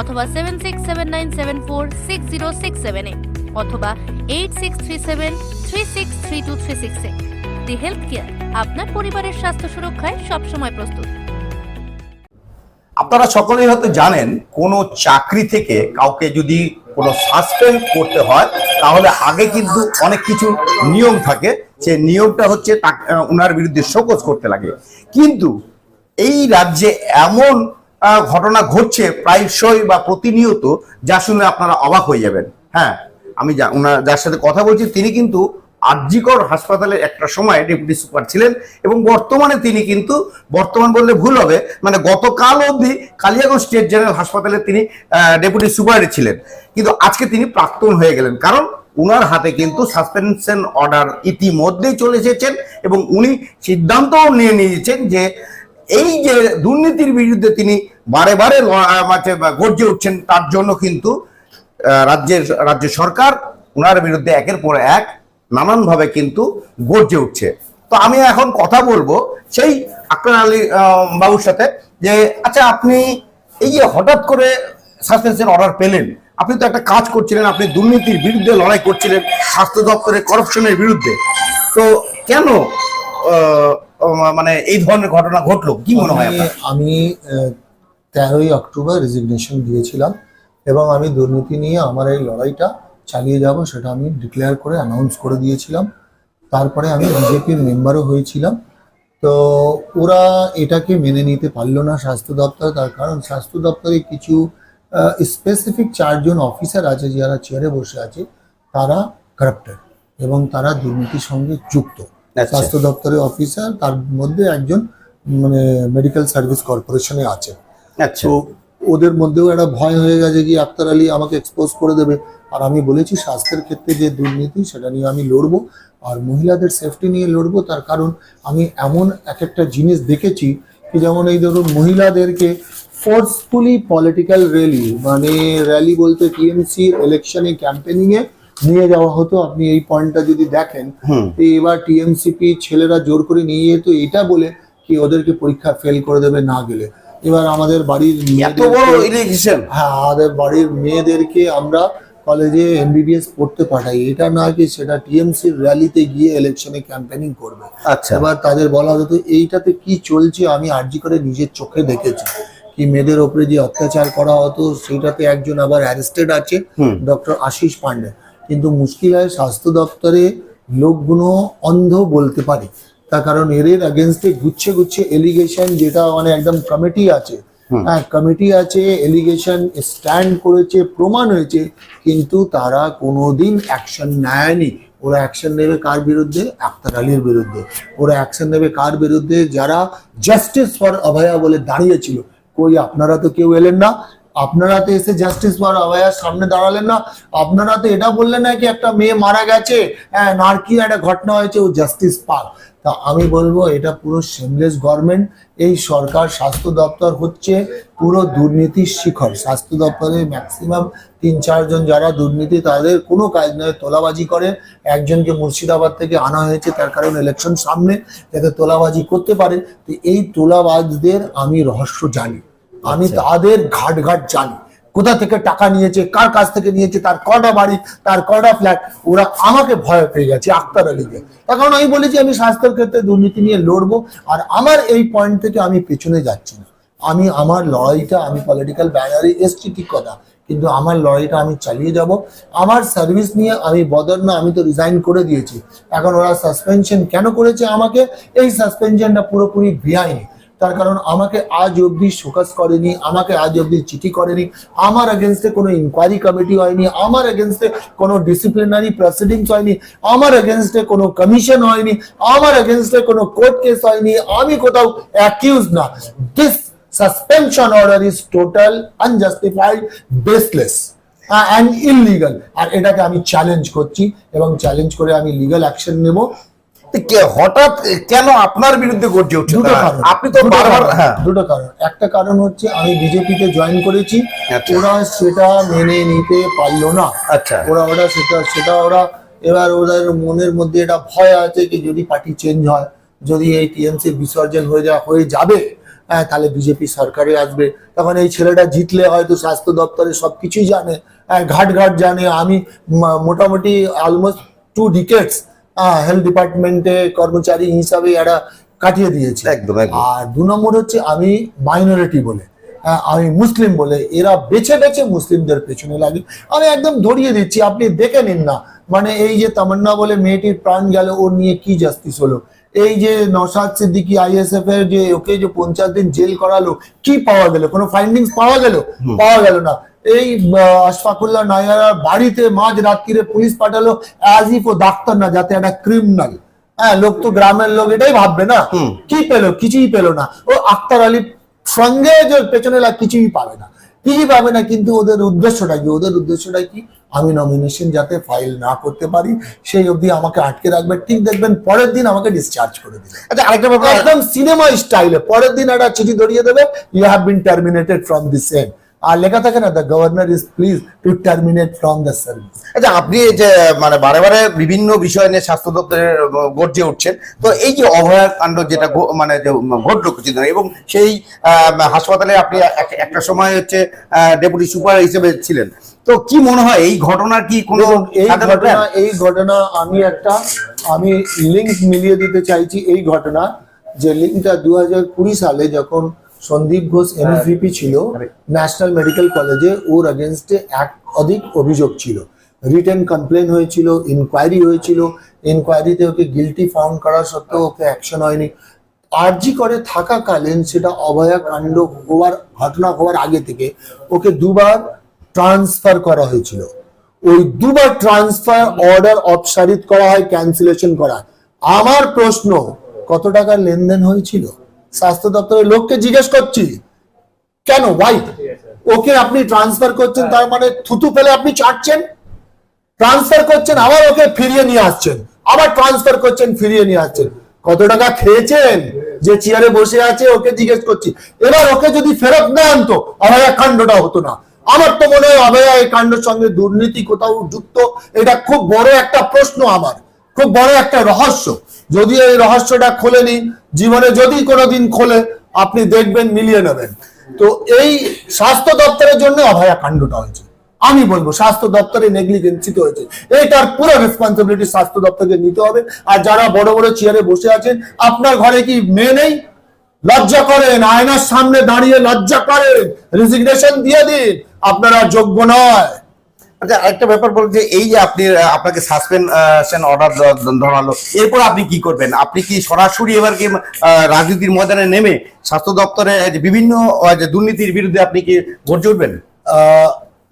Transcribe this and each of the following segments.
অথবা seven six seven nine seven four six zero six সেভেনে অথবা eight six three seven three six three two three সিক্সে the health care আপনার পরিবারের স্বাস্থ্য সুরক্ষায় সবসময় প্রস্তুত। আপনারা সকলেই হয়তো জানেন, কোনো চাকরি থেকে কাউকে যদি কোনো সাসপেন্ড করতে হয়, তাহলে আগে কিন্তু অনেক কিছু নিয়ম থাকে। সে নিয়মটা হচ্ছে ওনার বিরুদ্ধে শোকজ করতে লাগে। কিন্তু এই রাজ্যে এমন ঘটনা ঘটছে প্রায়শই বা প্রতিনিয়ত যা শুনে আপনারা অবাক হয়ে যাবেন। হ্যাঁ আমি যা- ওনার যার সাথে কথা বলছি, তিনি কিন্তু আরজিকর হাসপাতালে একটা সময় ডেপুটি সুপার ছিলেন এবং বর্তমানে তিনি কিন্তু, বর্তমান বললে ভুল হবে মানে গতকাল অবধি কালিয়াগঞ্জ স্টেট জেনারেল হাসপাতালে তিনি ডেপুটি সুপারে ছিলেন। কিন্তু আজকে তিনি প্রাক্তন হয়ে গেলেন। কারণ উনার হাতে কিন্তু সাসপেনশন অর্ডার ইতিমধ্যেই চলে এসেছেন এবং উনি সিদ্ধান্তও নিয়ে নিয়েছেন যে এই যে দুর্নীতির বিরুদ্ধে তিনি বারে বারে গর্জে উঠছেন, তার জন্য কিন্তু রাজ্যের, রাজ্য সরকার ওনার বিরুদ্ধে একের পর এক নানানভাবে কিন্তু গর্জে উঠছে। তো আমি এখন কথা বলব সেই আকরার আলী বাবুর সাথে যে আচ্ছা আপনি এই যে হঠাৎ করে সাসপেনশন অর্ডার পেলেন, আপনি তো একটা কাজ করছিলেন, আপনি দুর্নীতির বিরুদ্ধে লড়াই করছিলেন, স্বাস্থ্য দপ্তরের করপশনের বিরুদ্ধে। তো কেন মানে এই ধরনের ঘটনা ঘটলো কি মনে হয় আমি- তেরোই অক্টোবর রেজিগনেশন দিয়েছিলাম এবং আমি দুর্নীতি নিয়ে আমার এই লড়াইটা চালিয়ে যাব সেটা আমি ডিক্লেয়ার করে অ্যানাউন্স করে দিয়েছিলাম। তারপরে আমি বিজেপির মেম্বারও হয়েছিলাম। তো ওরা এটাকে মেনে নিতে পারল না স্বাস্থ্য দপ্তর তার কারণ স্বাস্থ্য দপ্তরে কিছু স্পেসিফিক চারজন অফিসার আছে যারা চেয়ারে বসে আছে তারা কারাপ্টেড এবং তারা দুর্নীতির সঙ্গে যুক্ত। স্বাস্থ্য দপ্তরের অফিসার তার মধ্যে একজন মানে মেডিকেল সার্ভিস কর্পোরেশনে আছে আচ্ছা। তো ওদের মধ্যেও একটা ভয় হয়ে গেছে কি আক্তার আলী আমাকে এক্সপোজ করে দেবে। আর আমি বলেছি স্বাস্থ্যের ক্ষেত্রে যে দুর্নীতি সেটা নিয়ে আমি লড়বো। আর মহিলাদের সেফটি নিয়ে লড়বো তার কারণ আমি এমন এক একটা জিনিস দেখেছি কি যেমন এই ধরুন মহিলাদেরকে ফোর্সফুলি পলিটিক্যাল র্যালি মানে র্যালি বলতে টিএমসি ইলেকশনে ক্যাম্পেনিং এ নিয়ে যাওয়া হতো। আপনি এই পয়েন্টটা যদি দেখেন এবার টিএমসিপি ছেলেরা জোর করে নিয়ে যেত এটা বলে কি ওদেরকে পরীক্ষা ফেল করে দেবে না গেলে। এবার আমাদের বাড়ির ইলেকশন হ্যাঁ আমাদের বাড়ির মেয়েদেরকে আমরা কলেজে এমবিবিএস পড়তে পাঠাই। এটা না কি সেটা টিএমসির র্যালিতে গিয়ে ইলেকশনে ক্যাম্পেনিং করবে। আচ্ছা। এবার তাদের বলা হতো এইটাতে কি চলছে? আমি আর্জি করে নিজের চোখে দেখেছি। কি মেয়েদের ওপরে যে অত্যাচার করা হতো সেটাতে একজন আবার অ্যারেস্টেড আছে। ডক্টর আশিস পান্ডে। কিন্তু মুশকিল হয় স্বাস্থ্য দপ্তরে লোকগুলো অন্ধ বলতে পারে। তার কারণ এর এগেনস্টে গুচ্ছে গুচ্ছে এলিগেশন যেটা মানে একদম কমিটি আছে। হ্যাঁ কমিটি আছে এলিগেশন স্ট্যান্ড করেছে প্রমাণ হয়েছে কিন্তু তারা কোনোদিন অ্যাকশন নেয়নি। ওরা অ্যাকশন নেবে কার বিরুদ্ধে? আক্তার আলীর বিরুদ্ধে। ওরা অ্যাকশন নেবে কার বিরুদ্ধে? যারা জাস্টিস ফর অভয়া বলে দাঁড়িয়েছিল। কই আপনারা তো কেউ এলেন না। আপনারা তো এসে জাস্টিস ফর সামনে দাঁড়ালেন না। আপনারা তো এটা বললেন না কি একটা মেয়ে মারা গেছে হ্যাঁ নারকি একটা ঘটনা হয়েছে, ও জাস্টিস পাক। তা আমি বলব, এটা পুরো সেমলেস গভর্নমেন্ট এই সরকার স্বাস্থ্য দপ্তর হচ্ছে পুরো দুর্নীতির শিখর। স্বাস্থ্য দপ্তরে ম্যাক্সিমাম তিন চারজন যারা দুর্নীতি, তাদের কোনো কাজ নয়, তোলাবাজি করে। একজনকে মুর্শিদাবাদ থেকে আনা হয়েছে, তার কারণ ইলেকশন সামনে, যাতে তোলাবাজি করতে পারে। তো এই তোলাবাজদের আমি রহস্য জানি। আমি আচ্ছা। তাদের ঘাট ঘাট জানি। কোথা থেকে টাকা নিয়েছে কার কাছ থেকে নিয়েছে তার কটা বাড়ি তার কটা ফ্ল্যাট ওরা আমাকে ভয় পেয়ে গেছে আক্তার আলীকে। তার কারণ আমি বলেছি আমি স্বাস্থ্যের ক্ষেত্রে দুর্নীতি নিয়ে লড়বো আর আমার এই পয়েন্ট থেকে আমি পেছনে যাচ্ছি না। আমি আমার লড়াইটা আমি পলিটিক্যাল ব্যানারে এসছি ঠিক কথা কিন্তু আমার লড়াইটা আমি চালিয়ে যাব। আমার সার্ভিস নিয়ে আমি বদল না আমি তো রিজাইন করে দিয়েছি। এখন ওরা সাসপেনশন কেন করেছে আমাকে? এই সাসপেনশনটা পুরোপুরি ভিআইনি তার কারণ আমাকে আজ অবধি শোকাস করেনি, আমাকে আজ অবধি চিঠি করেনি, আমার এগেনস্টে কোনো ইনকোয়ারি কমিটি হয়নি, আমার এগেনস্টে কোনো ডিসিপ্লিনারি প্রসিডিংস হয়নি, আমার এগেনস্টে কোনো কমিশন হয়নি, আমার এগেনস্টে কোনো কোর্ট কেস হয়নি, আমি কোথাও অ্যাকিউজ না। This suspension order is total unjustified baseless আর এটাকে আমি চ্যালেঞ্জ করছি এবং চ্যালেঞ্জ করে আমি লিগাল অ্যাকশন নেব। হঠাৎ কেন আপনার বিরুদ্ধে গর্জে উঠছে দুটো কারণ। আপনি তো বারবার হ্যাঁ। দুটো কারণ। একটা কারণ হচ্ছে আমি বিজেপিতে জয়েন করেছি। আচ্ছা। ওরা সেটা মেনে নিতে পারল না। আচ্ছা। ওরা ওরা সেটা সেটা ওরা এবার ওদের মনের মধ্যে এটা ভয় আছে কি যদি পার্টি চেঞ্জ হয় যদি এই টিএমসি বিসর্জন হয়ে যা হয়ে যাবে হ্যাঁ তাহলে বিজেপি সরকারে আসবে। তখন এই ছেলেটা জিতলে হয়তো স্বাস্থ্য দপ্তরে সবকিছুই জানে হ্যাঁ, ঘাট ঘাট জানে। আমি মোটামুটি অলমোস্ট টু ডিকেটস হেলথ ডিপার্টমেন্টে কর্মচারী হিসাবে এরা কাটিয়ে দিয়েছে। একদম আর দু নম্বর হচ্ছে আমি মাইনরিটি বলে হ্যাঁ, আমি মুসলিম বলে এরা বেছে বেছে মুসলিমদের পেছনে লাগে। আমি একদম ধরিয়ে দিচ্ছি আপনি দেখে নিন না। মানে এই যে তামান্না বলে মেয়েটির প্রাণ গেল ওর নিয়ে কি জাস্তিস হলো? এই যে নসাদ সিদ্দিকি আইএসএফ এর যে ওকে যে পঞ্চাশ দিন জেল করালো কি পাওয়া গেল? কোনো ফাইন্ডিংস পাওয়া গেল? পাওয়া গেল না। এই আশফাকুল্লাহ নায়ার বাড়িতে মাঝ রাত্রিরে পুলিশ পাঠালো অ্যাজ ইফ ও ডাক্তার না যাতে একটা ক্রিমিনাল হ্যাঁ লোক তো গ্রামের লোক এটাই ভাববে না। কি পেল? কিছুই পেল না। ও আক্তার আলীর সঙ্গে যে পেছনে লাগ কিছুই পাবে না। কিছুই পাবে না কিন্তু ওদের উদ্দেশ্যটা কি? ওদের উদ্দেশ্যটা কি? আমি নমিনেশন যাতে ফাইল না করতে পারি সেই অবধি আমাকে আটকে রাখবে ঠিক দেখবেন পরের দিন আমাকে ডিসচার্জ করে দিবে আচ্ছা আরেকটা ব্যাপার। একদম সিনেমা স্টাইলে পরের দিন একটা চিঠি ধরিয়ে দেবে you have been terminated from the same আর লেখা থাকে না the governor is please to terminate from the service আচ্ছা আপনি এই যে মানে বারে বারে বিভিন্ন বিষয় নিয়ে স্বাস্থ্য দপ্তরের গর্জে উঠছেন তো এই যে অভয়া কাণ্ড যেটা মানে যে ঘটলো কিছুদিন এবং সেই হাসপাতালে আপনি এক- একটা সময় হচ্ছে ডেপুটি সুপার হিসেবে ছিলেন তো কি মনে হয় এই ঘটনা কি কোনো এই ঘটনা এই ঘটনা আমি একটা আমি লিঙ্ক মিলিয়ে দিতে চাইছি এই ঘটনা যে লিঙ্কটা দু কুড়ি সালে যখন সন্দীপ ঘোষ এমএসভিপি ছিল ন্যাশনাল মেডিকেল কলেজে ওর অগেনস্টে এক অধিক অভিযোগ ছিল। রিটেন কমপ্লেন হয়েছিল ইনকোয়ারি হয়েছিল ইনকোয়ারিতে ওকে গিলটি ফাউন্ড করা সত্ত্বেও ওকে অ্যাকশন হয়নি। আরজি করে থাকাকালীন সেটা অভয়া কাণ্ড হওয়ার ঘটনা হওয়ার আগে থেকে ওকে দুবার ট্রান্সফার করা হয়েছিল। ওই দুবার ট্রান্সফার অর্ডার অপসারিত করা হয় ক্যান্সেলেশন করা আমার প্রশ্ন কত টাকার লেনদেন হয়েছিল? স্বাস্থ্য দপ্তরের লোককে জিজ্ঞেস করছি কেন? ওয়াই ওকে আপনি ট্রান্সফার করছেন তার মানে থুতু ফেলে আপনি চাটছেন ট্রান্সফার করছেন আবার ওকে ফিরিয়ে নিয়ে আসছেন আবার ট্রান্সফার করছেন ফিরিয়ে নিয়ে আসছেন। কত টাকা খেয়েছেন? যে চেয়ারে বসে আছে ওকে জিজ্ঞেস করছি। এবার ওকে যদি ফেরত না আনতো অভয়া কাণ্ডটা হতো না। আমার তো মনে হয় অভয়া এই কাণ্ডের সঙ্গে দুর্নীতি কোথাও যুক্ত এটা খুব বড় একটা প্রশ্ন আমার খুব বড় একটা রহস্য। যদি এই রহস্যটা খোলেনি, জীবনে যদি কোনোদিন খোলে, আপনি দেখবেন, মিলিয়ে নেবেন। তো এই স্বাস্থ্য দপ্তরের জন্য অভয়া কাণ্ডটা হয়েছে। আমি বলব, স্বাস্থ্য দপ্তরে নেগলিজেন্সিতে হয়েছে। এইটার পুরো রেসপন্সিবিলিটি স্বাস্থ্য দপ্তরকে নিতে হবে। আর যারা বড় বড় চেয়ারে বসে আছেন, আপনার ঘরে কি মেয়ে নেই? লজ্জা করেন, আয়নার সামনে দাঁড়িয়ে লজ্জা করেন। রেজিগনেশন দিয়ে দিন। আপনারা যোগ্য নয়। আচ্ছা একটা ব্যাপার বলুন যে এই যে আপনি আপনাকে সাসপেনশন অর্ডার ধরালো, এরপর আপনি কি করবেন? আপনি কি সরাসরি এবার কি রাজনীতির ময়দানে নেমে স্বাস্থ্য দপ্তরে বিভিন্ন দুর্নীতির বিরুদ্ধে আপনি কি গর্জে উঠবেন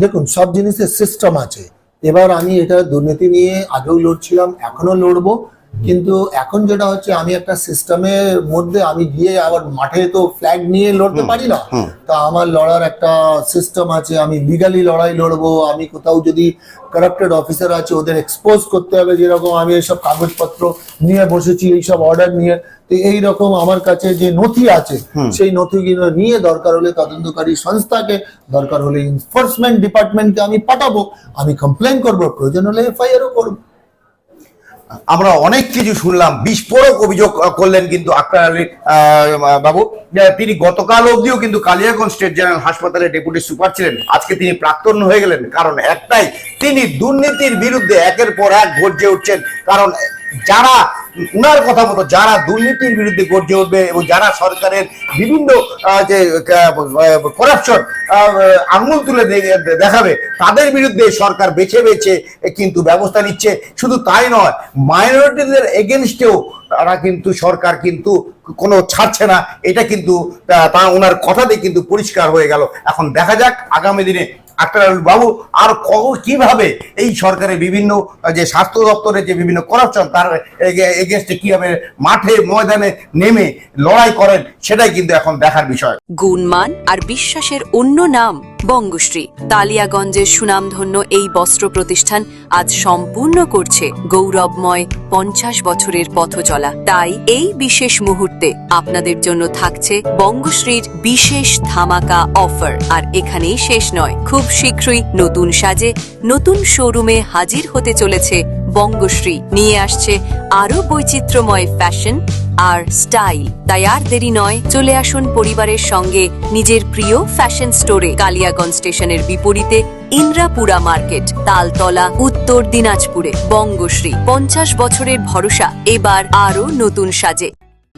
দেখুন, সব জিনিসের সিস্টেম আছে। এবার আমি এটা দুর্নীতি নিয়ে আগেও লড়ছিলাম এখনও লড়বো। কিন্তু এখন যেটা হচ্ছে আমি একটা সিস্টেমের মধ্যে আমি গিয়ে আবার মাঠে তো ফ্ল্যাগ নিয়ে লড়তে পারি না। তা আমার লড়ার একটা সিস্টেম আছে আমি লিগালি লড়াই লড়বো আমি কোথাও যদি কারাপ্টেড অফিসার আছে ওদের এক্সপোজ করতে হবে যেরকম আমি এইসব কাগজপত্র নিয়ে বসেছি এইসব অর্ডার নিয়ে। তো এইরকম আমার কাছে যে নথি আছে সেই নথিগুলো নিয়ে দরকার হলে তদন্তকারী সংস্থাকে দরকার হলে এনফোর্সমেন্ট ডিপার্টমেন্টকে আমি পাঠাবো আমি কমপ্লেন করব প্রয়োজন হলে এফআইআরও করব। আমরা অনেক কিছু শুনলাম, বিস্ফোরক অভিযোগ করলেন কিন্তু আক্তার আলী বাবু। তিনি গতকাল অবধিও কিন্তু কালিয়াগঞ্জ স্টেট জেনারেল হাসপাতালে ডেপুটি সুপার ছিলেন। আজকে তিনি প্রাক্তন হয়ে গেলেন। কারণ একটাই, তিনি দুর্নীতির বিরুদ্ধে একের পর এক গর্জে উঠছেন। কারণ যারা উনার কথা মতো যারা দুর্নীতির বিরুদ্ধে গর্জে উঠবে এবং যারা সরকারের বিভিন্ন যে করাপশন আঙুল তুলে দেখাবে, তাদের বিরুদ্ধে সরকার বেছে বেছে কিন্তু ব্যবস্থা নিচ্ছে। শুধু তাই নয় মাইনরিটিদের এগেনস্টেও তারা কিন্তু সরকার কিন্তু কোনো ছাড়ছে না। এটা কিন্তু তা- ওনার কথাতে কিন্তু পরিষ্কার হয়ে গেল। এখন দেখা যাক আগামী দিনে আক্তার বাবু, আর কীভাবে এই সরকারের বিভিন্ন, যে স্বাস্থ্য দপ্তরের যে বিভিন্ন করাপশন, তার এগেনস্টে কীভাবে মাঠে, ময়দানে নেমে লড়াই করেন, সেটাই কিন্তু এখন দেখার বিষয়। গুণমান আর বিশ্বাসের অন্য নাম বঙ্গশ্রী। তালিয়াগঞ্জের সুনামধন্য এই বস্ত্র প্রতিষ্ঠান আজ সম্পূর্ণ করছে গৌরবময় পঞ্চাশ বছরের পথ চলা তাই এই বিশেষ মুহূর্তে আপনাদের জন্য থাকছে বঙ্গশ্রীর বিশেষ ধামাকা অফার। আর এখানেই শেষ নয়, খুব শীঘ্রই নতুন সাজে নতুন শোরুমে হাজির হতে চলেছে বঙ্গশ্রী। নিয়ে আসছে আরও বৈচিত্র্যময় ফ্যাশন আর স্টাইল। তাই আর দেরি নয়, চলে আসুন পরিবারের সঙ্গে নিজের প্রিয় ফ্যাশন স্টোরে কালিয়াগঞ্জ স্টেশনের বিপরীতে ইন্দ্রাপুরা মার্কেট, তালতলা, উত্তর দিনাজপুরে। বঙ্গশ্রী, পঞ্চাশ বছরের ভরসা। এবার আরও নতুন সাজে।